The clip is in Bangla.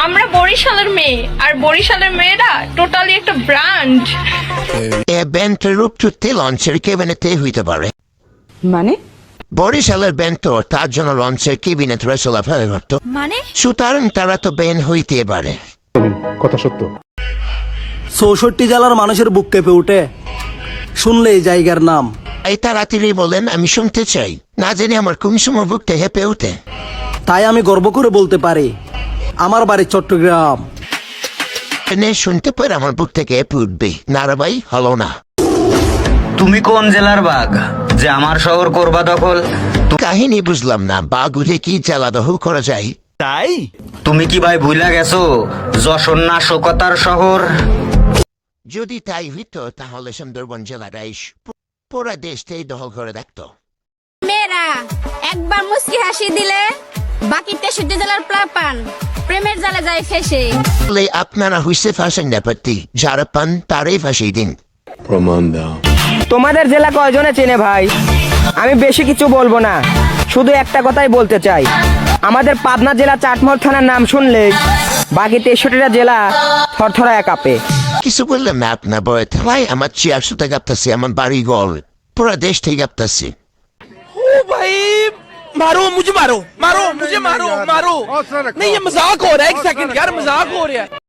আমরা বরিশালের মেয়ে আর বরিশালের মেয়েরা টোটালি একটা ব্র্যান্ড লঞ্চের কেবিনেতে হইতে পারে। মানে? বরিশালের বেন্ট তার জন্য লঞ্চের কেবিনেট রসলা ফেলে করত মানে? সুতরাং তারা তো বেন হইতে পারে। কথা সত্য। চৌষট্টি জেলার মানুষের বুক কেঁপে উঠে। শুনলে এই জায়গার নাম। এই তাড়াতাড়ি বলেন আমি শুনতে চাই। না জেনে আমার কোন সময় বুকটা হেঁপে উঠে? তাই আমি গর্ব করে বলতে পারি। আমার বাড়ি চট্টগ্রাম। এনে শুনতে পরে আমার বুক থেকে উঠবে নারাবাই হলো না। তুমি কোন জেলার বাঘ? যে আমার শহর করবা দখল? কাহিনী বুঝলাম না বাঘ উঠে কি জ্বালা দখল করা যায়? তুমি কি ভাই ভুলা গেছো? যশোর না শোকতার শহর। যদি তাই হইতো তাহলে সুন্দরবন জেলাটাই পুরা দেশটাই দখল করে দেখতো। মেয়েরা একবার মুস্কি হাসি দিলে বাকি তেষট্টি জেলার প্লাপান জালে যায় ফেসে বলে আপনারা হইসে ফাঁসেন ব্যাপারটি যারা পান তারাই ফাঁসিয়ে দিন তোমাদের জেলা কয়জনে চেনে ভাই? আমি বেশি কিছু বলব না। শুধু একটা কথাই বলতে চাই। আমাদের পাবনা জেলা চাটমহল থানার নাম শুনলে বাকি তেষট্টিটা জেলা থরথরা কাঁপে। কিছু বললাম না আপনার বয়। ভাই আমার চেয়ার সুতা গাপতাছি আমার বাড়ি গল পুরা দেশটাই গাপতাছি भाई مارو مجھے مارو مارو مجھے مارو مارو نہیں یہ مزاق ہو رہا ہے ایک سیکنڈ یار مزاق ہو رہا ہے